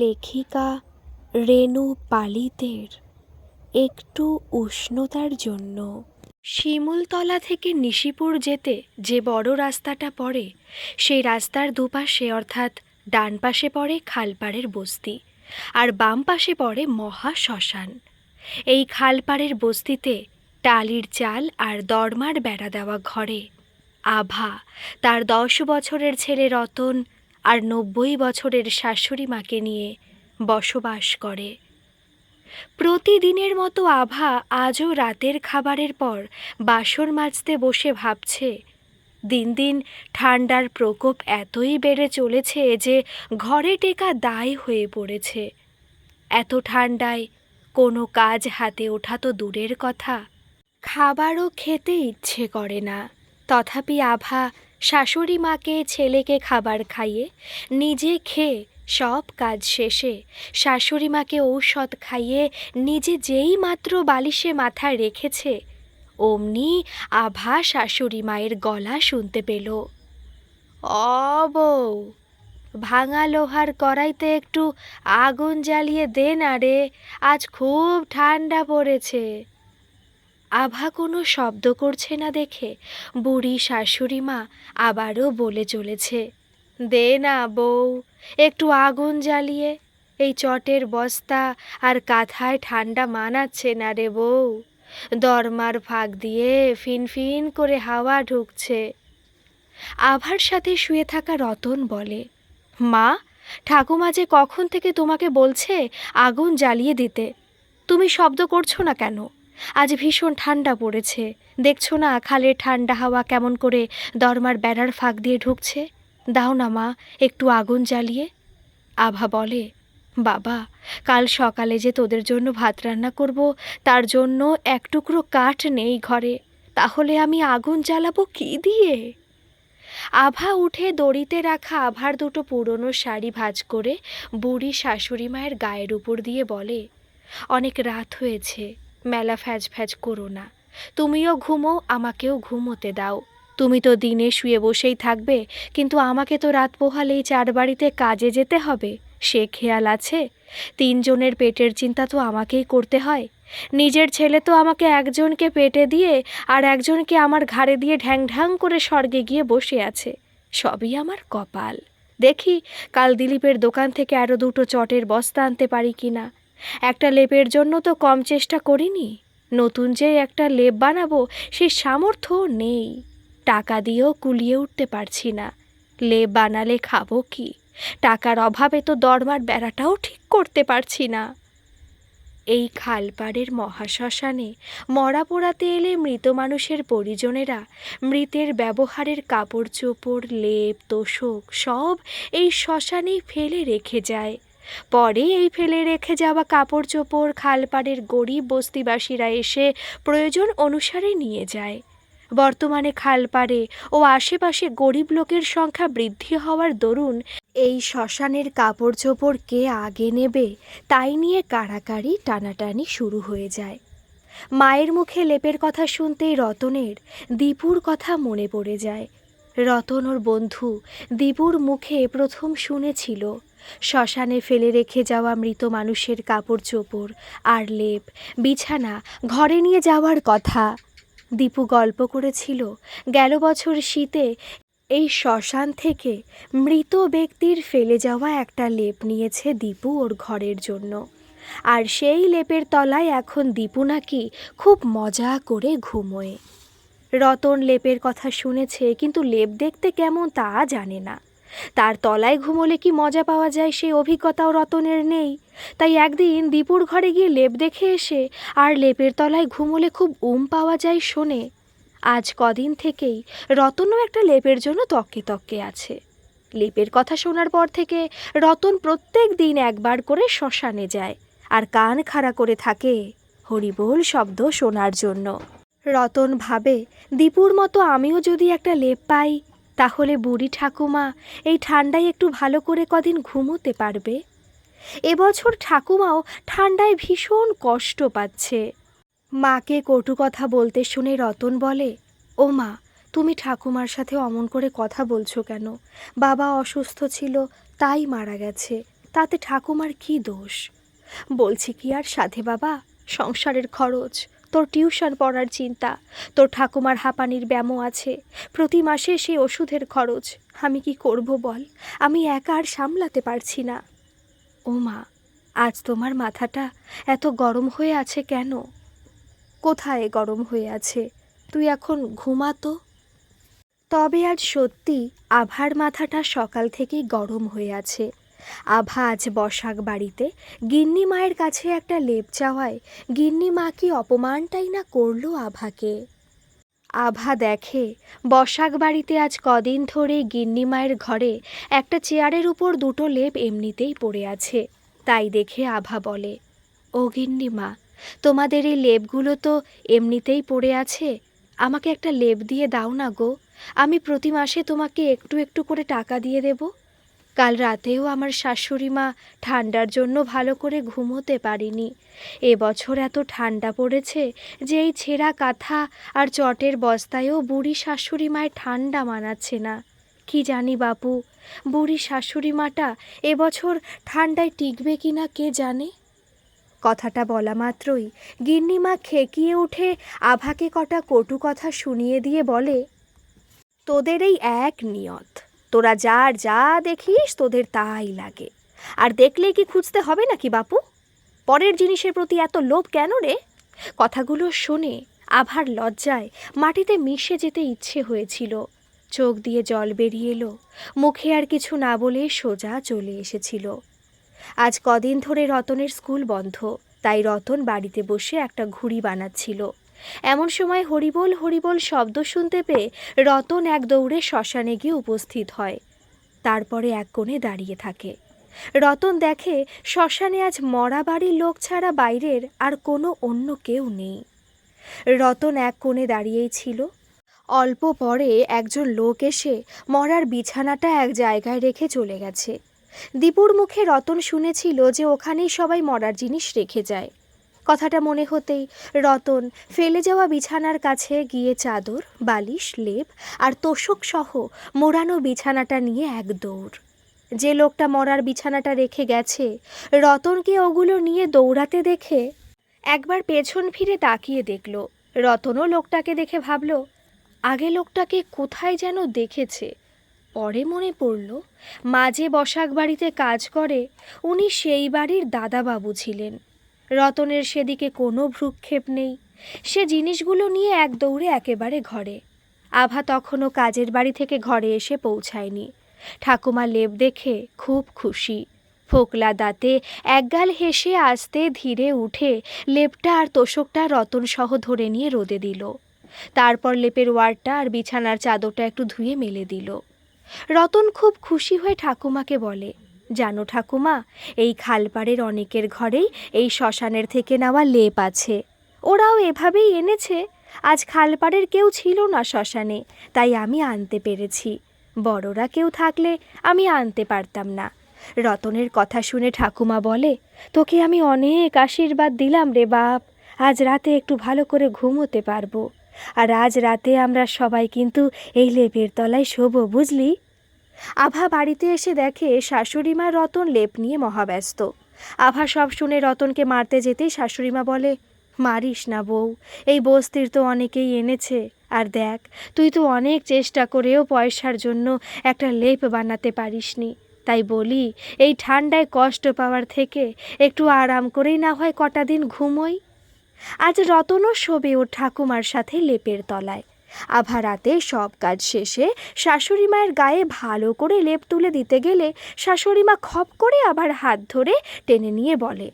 লেখিকা রেণু পালিতের একটু উষ্ণতার জন্য। শিমুলতলা থেকে নিশিপুর যেতে যে বড় রাস্তাটা পড়ে, সেই রাস্তার দুপাশে অর্থাৎ ডান পাশে পড়ে খালপাড়ের বস্তি আর বাম পাশে পড়ে মহা শ্মশান। এই খালপাড়ের বস্তিতে টালির চাল আর দরমার বেড়া দেওয়া ঘরে আভা, তার দশ বছরের ছেলে রতন আর নব্বই বছরের শাশুড়ি মাকে নিয়ে বসবাস করে। প্রতিদিনের মতো আভা আজও রাতের খাবারের পর বাসন মাজতে বসে ভাবছে, দিন দিন ঠান্ডার প্রকোপ এতই বেড়ে চলেছে যে ঘরে টেকা দায় হয়ে পড়েছে। এত ঠান্ডায় কোনো কাজ হাতে ওঠা তো দূরের কথা। খাবারও খেতে ইচ্ছে করে না। তথাপি আভা শাশুড়ি মাকে, ছেলেকে খাবার খাইয়ে, নিজে খেয়ে সব কাজ শেষে শাশুড়ি মাকে ঔষধ খাইয়ে নিজে যেই মাত্র বালিশে মাথা রেখেছে, অমনি আভা শাশুড়ি মায়ের গলা শুনতে পেল। অ বউ, ভাঙা লোহার কড়াইতে একটু আগুন জ্বালিয়ে দে না রে, আজ খুব ঠান্ডা পড়েছে। আভা কোনো শব্দ করছে না দেখে। বুড়ি শাশুড়ি মা আবারও বলে চলেছে, দে না বউ, একটু আগুন জ্বালিয়ে, এই চটের বস্তা আর কাঁথায় ঠান্ডা মানাচ্ছে না রে বউ। দরমার ফাঁক দিয়ে ফিনফিন করে হাওয়া ঢুকছে। আভার সাথে শুয়ে থাকা রতন বলে, মা, ঠাকুমা যে কখন থেকে তোমাকে বলছে আগুন জ্বালিয়ে দিতে? তুমি শব্দ করছ না কেন? আজ ভীষণ ঠান্ডা পড়েছে। দেখছ না খালের ঠান্ডা হাওয়া কেমন করে দরমার বেড়ার ফাঁক দিয়ে ঢুকছে? দাও না মা, একটু আগুন জ্বালিয়ে। আভা বলে, বাবা, কাল সকালে যে তোদের জন্য ভাত রান্না করব, তার জন্য এক টুকরো কাঠ নেই ঘরে। তাহলে আমি আগুন জ্বালাবো কি দিয়ে? আভা উঠে দড়িতে রাখা আভার দুটো পুরনো শাড়ি ভাঁজ করে বুড়ি শাশুড়ি মায়ের গায়ের উপর দিয়ে বলে, অনেক রাত হয়েছে। মেলা ফ্যাজ ফ্যাজ করো না। তুমিও ঘুমো, আমাকেও ঘুমোতে দাও। তুমি তো দিনে শুয়ে বসেই থাকবে, কিন্তু আমাকে তো রাত পোহালেই চার বাড়িতে কাজে যেতে হবে। সে খেয়াল আছে? তিনজনের পেটের চিন্তা তো আমাকেই করতে হয়। নিজের ছেলে তো আমাকে একজনকে পেটে দিয়ে আর একজনকে আমার ঘাড়ে দিয়ে ঢ্যাং ঢ্যাং করে স্বর্গে গিয়ে বসে আছে। সবই আমার কপাল। দেখি, কাল দিলীপের দোকান থেকে আরও দুটো চটের বস্তা আনতে পারি কি না একটা লেপের জন্য তো কম চেষ্টা করিনি। নতুন যে একটা লেপ বানাবো, সে সামর্থ্য নেই। টাকা দিয়েও কুলিয়ে উঠতে পারছি না। লেপ বানালে খাব কি? টাকার অভাবে তো দরমার বেড়াটাও ঠিক করতে পারছি না। এই খালপাড়ের মহাশ্মশানে মরা পোড়াতে এলে মৃত মানুষের পরিজনেরা, মৃতের ব্যবহারের কাপড় চোপড়, লেপ, তোষক সব এই শ্মশানেই ফেলে রেখে যায়। পরে এই ফেলে রেখে যাওয়া কাপড় চোপড় খালপাড়ের গরিব বস্তিবাসীরা এসে প্রয়োজন অনুসারে নিয়ে যায়। বর্তমানে খালপাড়ে ও আশেপাশে গরিব লোকের সংখ্যা বৃদ্ধি হওয়ার দরুন এই শ্মশানের কাপড় চোপড় কে আগে নেবে, তাই নিয়ে কাড়াকাড়ি টানাটানি শুরু হয়ে যায়। মায়ের মুখে লেপের কথা শুনতেই রতনের দীপুর কথা মনে পড়ে যায়। রতন ওর বন্ধু দীপুর মুখে প্রথম শুনেছিল শ্মশানে ফেলে রেখে যাওয়া মৃত মানুষের কাপড় চোপড়, আর লেপ, বিছানা, ঘরে নিয়ে যাওয়ার কথা। দীপু গল্প করেছিল, গেল বছর শীতে এই শ্মশান থেকে মৃত ব্যক্তির ফেলে যাওয়া একটা লেপ নিয়েছে দীপু ওর ঘরের জন্য। আর সেই লেপের তলায় এখন দীপু নাকি খুব মজা করে ঘুমোয়। রতন লেপের কথা শুনেছে, কিন্তু লেপ দেখতে কেমন তা জানে না। তার তলায় ঘুমোলে কি মজা পাওয়া যায় সেই অভিজ্ঞতাও রতনের নেই। তাই একদিন দীপুর ঘরে গিয়ে লেপ দেখে এসে আর লেপের তলায় ঘুমোলে খুব উম পাওয়া যায় শোনে। আজ কদিন থেকেই রতনও একটা লেপের জন্য তককে তককে আছে। লেপের কথা শোনার পর থেকে রতন প্রত্যেক দিন একবার করে শ্মশানে যায় আর কান খাড়া করে থাকে। হরিবোল শব্দ শোনার জন্য। রতন ভাবে, দীপুর মতো আমিও যদি একটা লেপ পাই তাহলে বুড়ি ঠাকুমা, এই ঠান্ডায় একটু ভালো করে কদিন ঘুমোতে পারবে? এবছর ঠাকুমাও ঠান্ডায় ভীষণ কষ্ট পাচ্ছে। মাকে কটু কথা বলতে শুনে রতন বলে, ও মা, তুমি ঠাকুমার সাথে অমন করে কথা বলছো কেন? বাবা অসুস্থ ছিল, তাই মারা গেছে, তাতে ঠাকুমার কি দোষ? বলছি কি আর সাধে বাবা, সংসারের খরচ তোর টিউশন পড়ার চিন্তা। তোর ঠাকুমার হাঁপানির ব্যামো আছে। প্রতি মাসে সেই ওষুধের খরচ। আমি কি করব বল? আমি একা আর সামলাতে পারছি না। ও মা, আজ তোমার মাথাটা এত গরম হয়ে আছে কেন? কোথায় গরম হয়ে আছে? তুই এখন ঘুমাতো তবে আজ সত্যি আভার মাথাটা সকাল থেকেই গরম হয়ে আছে। আভা আজ বসাক বাড়িতে, গিন্নি মায়ের কাছে একটা লেপ চাওয়ায়, গিন্নি মা কি অপমানটাই না করল আভাকে? আভা দেখে, বসাক বাড়িতে আজ কদিন ধরে গিন্নি মায়ের ঘরে একটা চেয়ারের উপর দুটো লেপ এমনিতেই পড়ে আছে। তাই দেখে আভা বলে, ও গিন্নি মা, তোমাদের এই লেপগুলো তো এমনিতেই পড়ে আছে? আমাকে একটা লেপ দিয়ে দাও না গো। আমি প্রতি মাসে তোমাকে একটু একটু করে টাকা দিয়ে দেব? কাল রাতেও আমার শাশুড়ি মা ঠান্ডার জন্য ভালো করে ঘুমোতে পারিনি। এবছর এত ঠান্ডা পড়েছে যে এই ছেঁড়া কাঁথা আর চটের বস্তায়ও বুড়ি শাশুড়ি মায়ের ঠান্ডা মানাচ্ছে না। কি জানি বাপু, বুড়ি শাশুড়ি মাটা এবছর ঠান্ডায় টিকবে কি না কে জানে? কথাটা বলা মাত্রই গিন্নিমা খেকিয়ে উঠে আভাকে কটা কটু কথা শুনিয়ে দিয়ে বলে, তোদের এই এক নিয়ত। তোরা যার যা দেখিস, তোদের তাই লাগে। আর দেখলে কি খুঁজতে হবে নাকি, বাপু? পরের জিনিসের প্রতি এত লোভ কেন রে? কথাগুলো শুনে আভার লজ্জায় মাটিতে মিশে যেতে ইচ্ছে হয়েছিল। চোখ দিয়ে জল বেরিয়ে এলো। মুখে আর কিছু না বলে সোজা চলে এসেছিল। আজ কদিন ধরে রতনের স্কুল বন্ধ, তাই রতন বাড়িতে বসে একটা ঘুড়ি বানাচ্ছিল। এমন সময় হরিবোল হরিবোল শব্দ শুনতে পেয়ে রতন এক দৌড়ে শ্মশানে গিয়ে উপস্থিত হয়। তারপরে এক কোণে দাঁড়িয়ে থাকে। রতন দেখে শ্মশানে আজ মরা বাড়ির লোক ছাড়া বাইরের আর কোনো অন্য কেউ নেই। রতন এক কোণে দাঁড়িয়েই ছিল। অল্প পরে একজন লোক এসে মরার বিছানাটা এক জায়গায় রেখে চলে গেছে। দীপুর মুখে রতন শুনেছিল যে ওখানেই সবাই মরার জিনিস রেখে যায়। কথাটা মনে হতেই রতন ফেলে যাওয়া বিছানার কাছে গিয়ে চাদর, বালিশ, লেপ আর তোষক সহ মোড়ানো বিছানাটা নিয়ে এক দৌড়। যে লোকটা মরার বিছানাটা রেখে গেছে, রতনকে ওগুলো নিয়ে দৌড়াতে দেখে একবার পেছন ফিরে তাকিয়ে দেখল। রতনও লোকটাকে দেখে ভাবল, আগে লোকটাকে কোথায় যেন দেখেছে? পরে মনে পড়ল, মাঝে বসাক বাড়িতে কাজ করে, উনি সেই বাড়ির দাদাবাবু ছিলেন। রতনের সেদিকে কোনো ভ্রুক্ষেপ নেই। সে জিনিসগুলো নিয়ে এক দৌড়ে একেবারে ঘরে। আভা তখনও কাজের বাড়ি থেকে ঘরে এসে পৌঁছায়নি। ঠাকুমা লেপ দেখে খুব খুশি। ফোকলা দাঁতে একগাল হেসে আসতে ধীরে উঠে লেপটা আর তোষকটা রতন সহ ধরে নিয়ে রোদে দিল। তারপর লেপের ওয়ারটা আর বিছানার চাদরটা একটু ধুয়ে মেলে দিল। রতন খুব খুশি হয়ে ঠাকুমাকে বলে জানো ঠাকুমা, এই খালপাড়ের অনেকের ঘরেই এই শ্মশানের থেকে নেওয়া লেপ আছে। ওরাও এভাবেই এনেছে। আজ খালপাড়ের কেউ ছিল না শ্মশানে, তাই আমি আনতে পেরেছি। বড়রা কেউ থাকলে আমি আনতে পারতাম না। রতনের কথা শুনে ঠাকুমা বলে, তোকে আমি অনেক আশীর্বাদ দিলাম রে বাপ। আজ রাতে একটু ভালো করে ঘুমোতে পারব। আর আজ রাতে আমরা সবাই কিন্তু এই লেপের তলায় শোবো, বুঝলি? আভা বাড়িতে এসে দেখে শাশুড়ি মা রতন লেপ নিয়ে মহাব্যস্ত। আভা সব শুনে রতনকে মারতে যেতেই শাশুড়িমা বলে, মারিস না বউ, এই বস্তির তো অনেকেই এনেছে। আর দেখ, তুই তো অনেক চেষ্টা করেও পয়সার জন্য একটা লেপ বানাতে পারিসনি। তাই বলি, এই ঠান্ডায় কষ্ট পাওয়ার থেকে একটু আরাম করেই না হয় কটা দিন ঘুমোই? আজ রতনও শোবে ওর ঠাকুমার সাথে লেপের তলায়। আভা রাতে সব কাজ শেষে শাশুড়ি মায়ের গায়ে ভালো করে লেপ তুলে দিতে গেলে শাশুড়ি মা খপ করে আবার হাত ধরে টেনে নিয়ে বলে,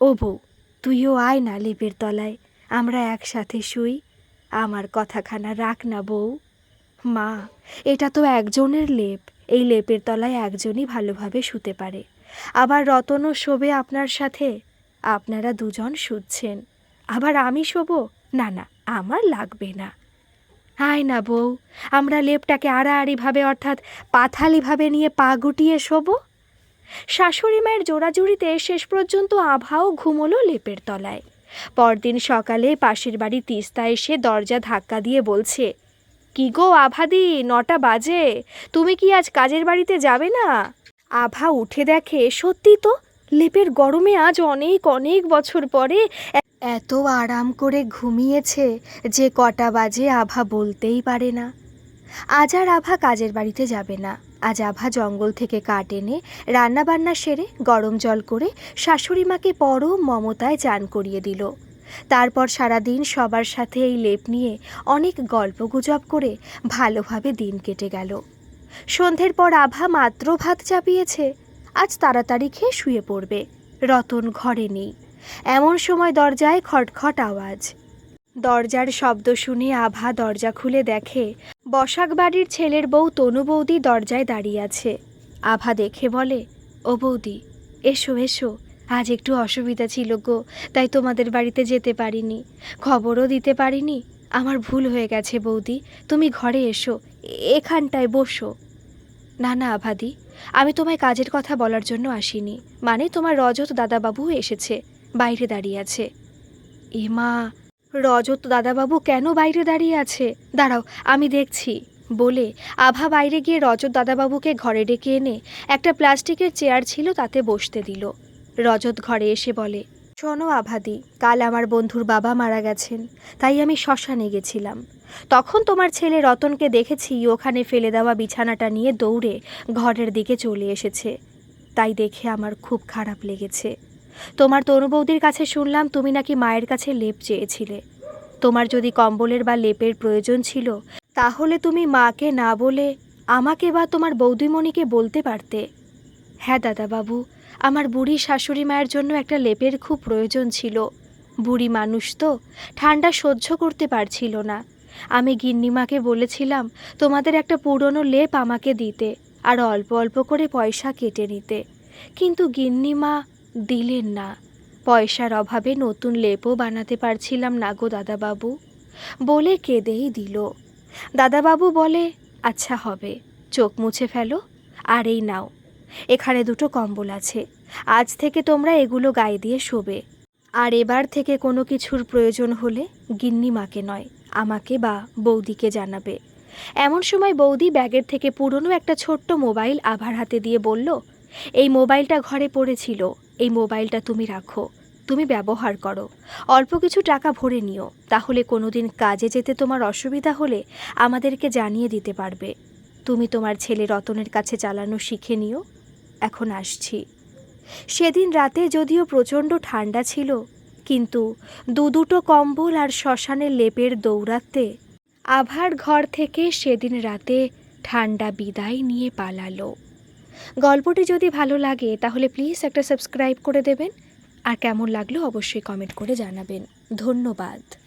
ও বউ, তুইও আয় না লেপের তলায়, আমরা একসাথে শুই, আমার কথাখানা রাখ না বউ। মা, এটা তো একজনের লেপ, এই লেপের তলায় একজনই ভালোভাবে শুতে পারে। আবার রতনও শোবে আপনার সাথে, আপনারা দুজন শুচ্ছেন, আবার আমি শোবো? না না, আমার লাগবে না। আয় না বউ, আমরা লেপটাকে আড়াআড়িভাবে অর্থাৎ পাথালিভাবে নিয়ে পা গুটিয়ে শোবো? শাশুড়ি মায়ের জোড়াজুড়িতে শেষ পর্যন্ত আভাও ঘুমোলো লেপের তলায়। পরদিন সকালে পাশের বাড়ি তিস্তা এসে দরজা ধাক্কা দিয়ে বলছে, কি গো আভাদি নটা বাজে, তুমি কি আজ কাজের বাড়িতে যাবে না? আভা উঠে দেখে, সত্যি তো, লেপের গরমে আজ অনেক অনেক বছর পরে এত আরাম করে ঘুমিয়েছে যে কটা বাজে আভা বলতেই পারে না। আজ আর আভা কাজের বাড়িতে যাবে না। আজ আভা জঙ্গল থেকে কাঠ এনে রান্নাবান্না সেরে গরম জল করে শাশুড়ি মাকে পরম মমতায় চান করিয়ে দিল। তারপর সারাদিন সবার সাথে এই লেপ নিয়ে অনেক গল্পগুজব করে ভালোভাবে দিন কেটে গেল। সন্ধ্যের পর আভা মাত্র ভাত চাপিয়েছে। আজ তাড়াতাড়ি খেয়ে শুয়ে পড়বে। রতন ঘরে নেই। এমন সময় দরজায় খটখট আওয়াজ। দরজার শব্দ শুনে আভা দরজা খুলে দেখে, বসাক বাড়ির ছেলের বউ তনু বৌদি দরজায় দাঁড়িয়ে আছে। আভা দেখে বলে, ও বৌদি, এসো এসো। আজ একটু অসুবিধা ছিল গো, তাই তোমাদের বাড়িতে যেতে পারিনি। খবরও দিতে পারিনি। আমার ভুল হয়ে গেছে বৌদি, তুমি ঘরে এসো, এখানটায় বসো। না না, আভাদি, আমি তোমায় কাজের কথা বলার জন্য আসিনি। মানে তোমার রজত দাদাবাবু এসেছে। বাইরে দাঁড়িয়ে আছে। এ মা, রজত দাদাবাবু কেন বাইরে দাঁড়িয়ে আছে? দাঁড়াও, আমি দেখছি। বলে আভা বাইরে গিয়ে রজত দাদাবাবুকে ঘরে ডেকে এনে একটা প্লাস্টিকের চেয়ার ছিল তাতে বসতে দিল। রজত ঘরে এসে বলে, শোনো আভাদি, কাল আমার বন্ধুর বাবা মারা গেছেন, তাই আমি শ্মশানে গেছিলাম। তখন তোমার ছেলে রতনকে দেখেছি ওখানে ফেলে দেওয়া বিছানাটা নিয়ে দৌড়ে ঘরের দিকে চলে এসেছে। তাই দেখে আমার খুব খারাপ লেগেছে। তোমার তনু বৌদির কাছে শুনলাম তুমি নাকি মায়ের কাছে লেপ চেয়েছিলে। তোমার যদি কম্বলের বা লেপের প্রয়োজন ছিল, তাহলে তুমি মাকে না বলে আমাকে বা তোমার বৌদিমণিকে বলতে পারতে। হ্যাঁ দাদাবাবু, আমার বুড়ি শাশুড়ি মায়ের জন্য একটা লেপের খুব প্রয়োজন ছিল। বুড়ি মানুষ তো, ঠান্ডা সহ্য করতে পারছিল না। আমি গিন্নিমাকে বলেছিলাম, তোমাদের একটা পুরনো লেপ আমাকে দিতে, আর অল্প অল্প করে পয়সা কেটে নিতে। কিন্তু গিন্নিমা দিলেন না। পয়সার অভাবে নতুন লেপও বানাতে পারছিলাম না গো দাদাবাবু। বলে কেঁদেই দিল। দাদাবাবু বলে আচ্ছা হবে, চোখ মুছে ফেলো, আর এই নাও। এখানে দুটো কম্বল আছে। আজ থেকে তোমরা এগুলো গায়ে দিয়ে শোবে। আর এবার থেকে কোনো কিছুর প্রয়োজন হলে গিন্নিমাকে নয়, আমাকে বা বৌদিকে জানাবে। এমন সময় বৌদি ব্যাগের থেকে পুরনো একটা ছোট্ট মোবাইল আভার হাতে দিয়ে বলল, এই মোবাইলটা ঘরে পড়েছিল। এই মোবাইলটা তুমি রাখো, তুমি ব্যবহার করো। অল্প কিছু টাকা ভরে নিও, তাহলে কোনো দিন কাজে যেতে তোমার অসুবিধা হলে আমাদেরকে জানিয়ে দিতে পারবে। তুমি তোমার ছেলে রতনের কাছে চালানো শিখে নিও। এখন আসছি। সেদিন রাতে যদিও প্রচণ্ড ঠান্ডা ছিল, কিন্তু দু দুটো কম্বল আর শ্মশানের লেপের দৌড়াতে আভার ঘর থেকে সেদিন রাতে ঠান্ডা বিদায় নিয়ে পালালো। গল্পটি যদি ভালো লাগে, তাহলে প্লিজ একটা সাবস্ক্রাইব করে দেবেন। আর কেমন লাগল অবশ্যই কমেন্ট করে জানাবেন। ধন্যবাদ।